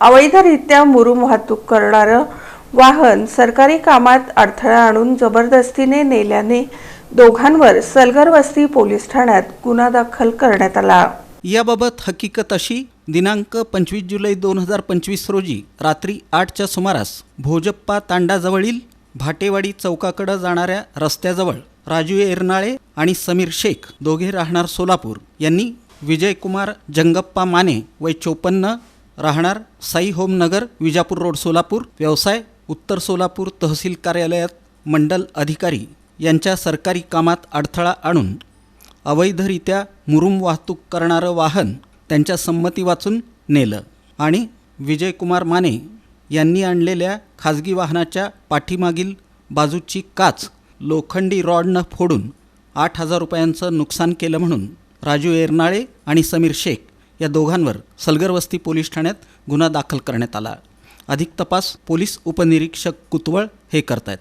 अवैधरित्या मुरुम वाहतूक करणारं वाहन सरकारी कामात अडथळा आणून जबरदस्तीने नेल्याने दोघांवर सलगर वस्ती पोलीस ठाण्यात गुन्हा दाखल करण्यात आला. याबाबत हकीकत अशी दिनांक पंचवीस जुलै दोन हजार पंचवीस रोजी रात्री आठच्या सुमारास भोजप्पा तांडाजवळील भाटेवाडी चौकाकडं जाणाऱ्या रस्त्याजवळ राजू एरनाळे आणि समीर शेख दोघे राहणार सोलापूर यांनी विजयकुमार जंगप्पा माने वय चोपन्न राहणार साई होम नगर विजापूर रोड सोलापूर. व्यवसाय उत्तर सोलापूर तहसील कार्यालयात मंडल अधिकारी यांच्या सरकारी कामात अडथळा आणून अवैधरित्या मुरुम वाहतूक करणारं वाहन त्यांच्या संमती वाचून नेलं. आणि विजयकुमार माने यांनी आणलेल्या खाजगी वाहनाच्या पाठीमागील बाजूची काच लोखंडी रॉडनं फोडून आठ हजार रुपयांचं नुकसान केलं म्हणून राजू एरनाळे आणि समीर शेख या दोघांवर सलगरवस्ती पोलीस ठाण्यात गुन्हा दाखल करण्यात आला. अधिक तपास पोलीस उपनिरीक्षक कुतवळ हे करतायत.